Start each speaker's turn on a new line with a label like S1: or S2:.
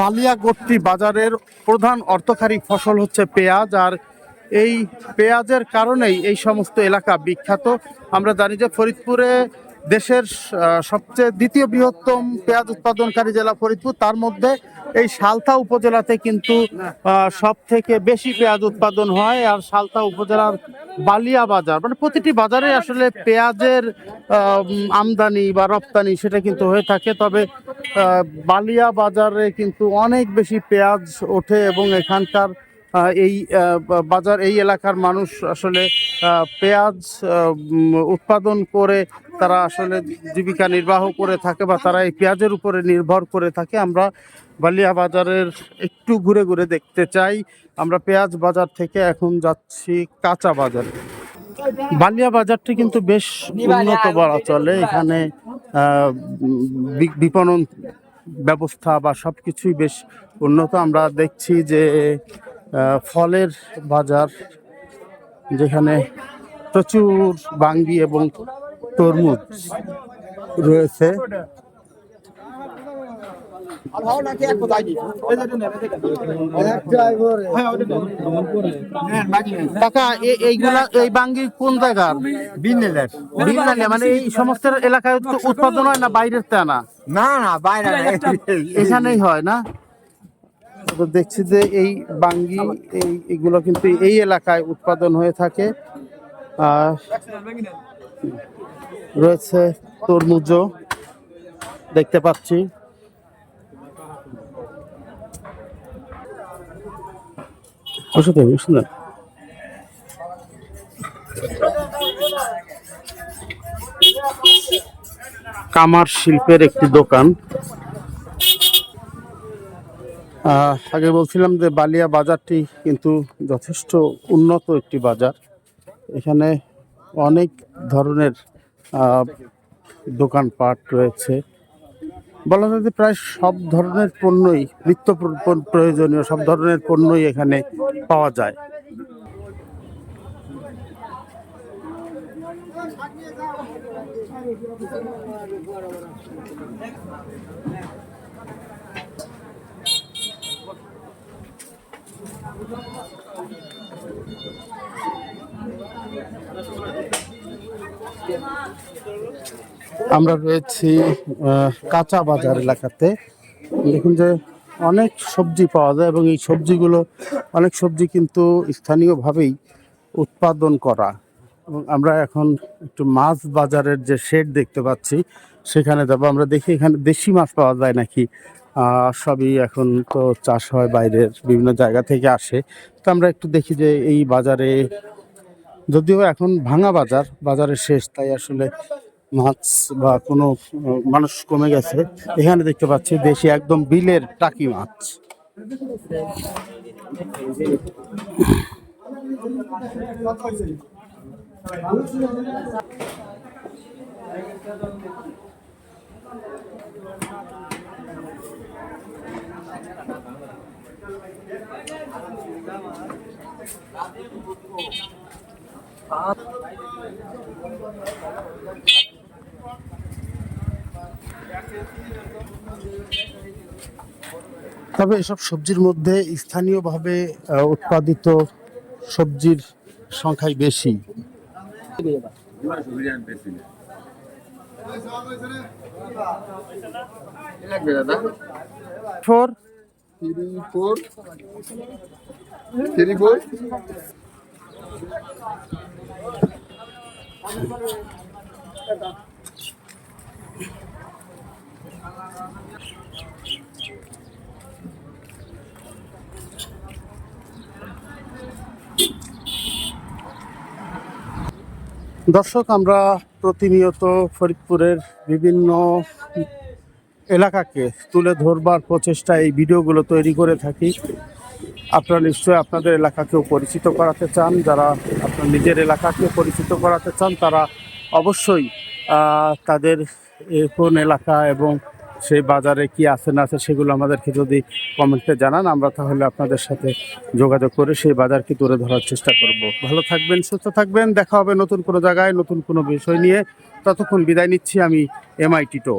S1: বালিয়াগোট্টি বাজারের প্রধান অর্থকারী ফসল হচ্ছে পেঁয়াজ, আর এই পেঁয়াজের কারণেই এই সমস্ত এলাকা বিখ্যাত। আমরা জানি যে ফরিদপুরে দেশের সবচেয়ে দ্বিতীয় বৃহত্তম পেঁয়াজ উৎপাদনকারী জেলা ফরিদপুর। তার মধ্যে এই সালতা উপজেলাতে কিন্তু সব থেকে বেশি পেঁয়াজ উৎপাদন হয়, আর সালতা উপজেলার বালিয়া বাজার মানে প্রতিটি বাজারে আসলে পেঁয়াজের আমদানি বা রপ্তানি সেটা কিন্তু হয়ে থাকে। তবে বালিয়া বাজারে কিন্তু অনেক বেশি পেঁয়াজ ওঠে এবং এখানকার এই বাজার, এই এলাকার মানুষ আসলে পেঁয়াজ উৎপাদন করে তারা আসলে জীবিকা নির্বাহ করে থাকে বা তারা এই পেঁয়াজের উপরে নির্ভর করে থাকে। আমরা বালিয়া বাজারের একটু ঘুরে ঘুরে দেখতে চাই। আমরা পেঁয়াজ বাজার থেকে এখন যাচ্ছি কাঁচা বাজারে। বালিয়া বাজারটি কিন্তু বেশ উন্নত বলা চলে। এখানে বিপণন ব্যবস্থা বা সব কিছুই বেশ উন্নত। আমরা দেখছি যে ফলের বাজার যেখানে প্রচুর বাঙ্গি এবং তরমুজ রয়েছে। কাকা এইগুলা এই বাঙ্গি কোন জায়গার বিনালে মানে এই সমস্ত এলাকায় উৎ- উৎপাদন হয় না বাইরের তে আনা
S2: না না বাইরে
S1: এখানেই হয় না? তো দেখছি যে এই বাঙ্গি এই এগুলো কিন্তু এই এলাকায় উৎপাদন হয়ে থাকে। আর রয়েছে তরমুজও দেখতে পাচ্ছি। ওষুধ কামার শিল্পের একটি দোকান। আগে বলছিলাম যে বালিয়া বাজারটি কিন্তু যথেষ্ট উন্নত একটি বাজার। এখানে অনেক ধরনের দোকানপাট রয়েছে। বলা যায় যে প্রায় সব ধরনের পণ্যই নিত্য প্র- প্র- প্রয়োজনীয় সব ধরনের পণ্যই এখানে পাওয়া যায়। আমরা রয়েছি কাঁচা বাজার এলাকাতে। দেখুন যে অনেক সবজি পাওয়া যায় এবং এই সবজিগুলো, অনেক সবজি কিন্তু স্থানীয়ভাবেই উৎপাদন করা। এবং আমরা এখন একটু মাছ বাজারের যে শেড দেখতে পাচ্ছি, সেখানে যাব। আমরা দেখি এখানে দেশি মাছ পাওয়া যায় নাকি? সবই এখন তো চাষ হয় বাইরের, বিভিন্ন জায়গা থেকে আসে। তো আমরা একটু দেখি যে এই বাজারে, যদিও এখন ভাঙা বাজার, বাজারের শেষ, তাই আসলে মাছ বা কোনো মানুষ কমে গেছে এখানে দেখতে পাচ্ছি দেশি একদম বিলের টাকি মাছ। তবে এসব সবজির মধ্যে স্থানীয়ভাবে উৎপাদিত সবজির সংখ্যাই বেশি.
S2: Three, four.
S1: দর্শক, আমরা প্রতিনিয়ত ফরিদপুরের বিভিন্ন এলাকাকে তুলে ধরবার প্রচেষ্টা এই ভিডিওগুলো তৈরি করে থাকি। আপনারা নিশ্চয়ই আপনাদের এলাকাকেও পরিচিত করাতে চান। যারা আপনার নিজের এলাকাকে পরিচিত করাতে চান, তারা অবশ্যই তাদের কোন এলাকা এবং সেই বাজারে কি আছে না আছে সেগুলো আমাদেরকে যদি কমেন্টে জানান, আমরা তাহলে আপনাদের সাথে যোগাযোগ করে সেই বাজারকে তুলে ধরার চেষ্টা করব। ভালো থাকবেন, সুস্থ থাকবেন, দেখা হবে নতুন কোনো জায়গায়, নতুন কোনো বিষয় নিয়ে। ততক্ষণ বিদায় নিচ্ছি আমি এমআইটি টিটো